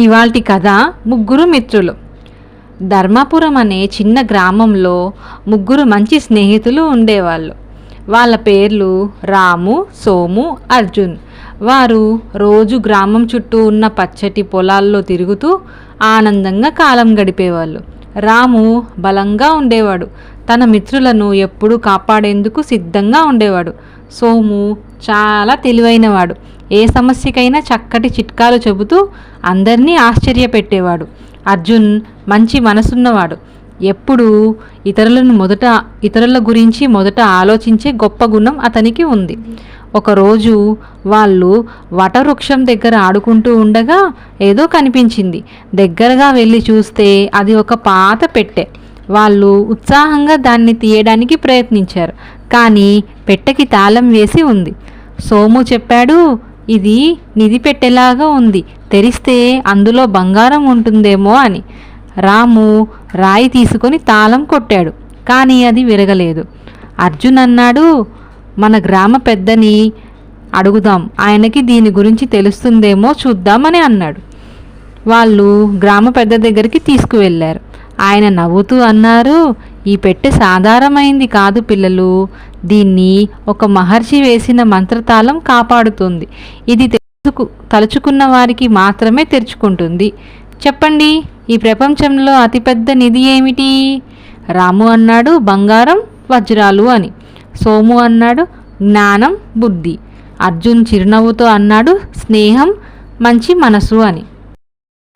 ఇవాల్టి కథ ముగ్గురు మిత్రులు. ధర్మాపురం అనే చిన్న గ్రామంలో ముగ్గురు మంచి స్నేహితులు ఉండేవాళ్ళు. వాళ్ళ పేర్లు రాము సోము అర్జున్. వారు రోజు గ్రామం చుట్టూ ఉన్న పచ్చటి పొలాల్లో తిరుగుతూ ఆనందంగా కాలం గడిపేవాళ్ళు. రాము బలంగా ఉండేవాడు. తన మిత్రులను ఎప్పుడూ కాపాడేందుకు సిద్ధంగా ఉండేవాడు. సోము చాలా తెలివైనవాడు. ఏ సమస్యకైనా చక్కటి చిట్కాలు చెబుతూ అందరినీ ఆశ్చర్యపెట్టేవాడు. అర్జున్ మంచి మనసున్నవాడు. ఎప్పుడూ ఇతరులను మొదట ఇతరుల గురించి మొదట ఆలోచించే గొప్ప గుణం అతనికి ఉంది. ఒకరోజు వాళ్ళు వటవృక్షం దగ్గర ఆడుకుంటూ ఉండగా ఏదో కనిపించింది. దగ్గరగా వెళ్ళి చూస్తే అది ఒక పాత పెట్టె. వాళ్ళు ఉత్సాహంగా దాన్ని తీయడానికి ప్రయత్నించారు. కానీ పెట్టెకి తాళం వేసి ఉంది. సోము చెప్పాడు ఇది నిధి పెట్టేలాగా ఉంది. తెరిస్తే అందులో బంగారం ఉంటుందేమో అని. రాము రాయి తీసుకొని తాళం కొట్టాడు. కానీ అది విరగలేదు. అర్జున్ అన్నాడు మన గ్రామ పెద్దని అడుగుదాం. ఆయనకి దీని గురించి తెలుస్తుందేమో చూద్దామని అన్నాడు. వాళ్ళు గ్రామ పెద్ద దగ్గరికి తీసుకువెళ్ళారు. ఆయన నవ్వుతూ అన్నారు ఈ పెట్టె సాధారణమైంది కాదు పిల్లలు. దీన్ని ఒక మహర్షి వేసిన మంత్రతాళం కాపాడుతుంది. ఇది తెలుసుకు తలుచుకున్న వారికి మాత్రమే తెరుచుకుంటుంది. చెప్పండి ఈ ప్రపంచంలో అతిపెద్ద నిధి ఏమిటి? రాము అన్నాడు బంగారం వజ్రాలు అని. సోము అన్నాడు జ్ఞానం బుద్ధి. అర్జున్ చిరునవ్వుతో అన్నాడు స్నేహం మంచి మనసు అని.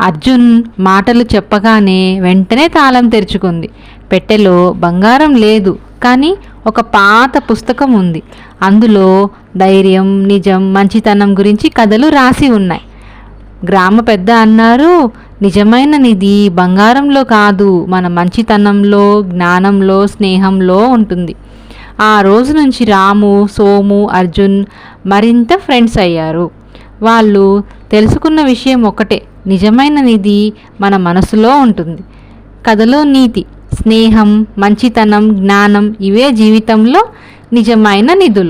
అర్జున్ మాటలు చెప్పగానే వెంటనే తాళం తెరుచుకుంది. పెట్టెలో బంగారం లేదు కానీ ఒక పాత పుస్తకం ఉంది. అందులో ధైర్యం నిజం మంచితనం గురించి కథలు రాసి ఉన్నాయి. గ్రామ పెద్ద అన్నారు నిజమైన నిధి బంగారంలో కాదు మన మంచితనంలో జ్ఞానంలో స్నేహంలో ఉంటుంది. ఆ రోజు నుంచి రాము సోము అర్జున్ మరింత ఫ్రెండ్స్ అయ్యారు. వాళ్ళు తెలుసుకున్న విషయం ఒకటే నిజమైన నిధి మన మనసులో ఉంటుంది. కథలో నీతి స్నేహం మంచితనం జ్ఞానం ఇవే జీవితంలో నిజమైన నిధులు.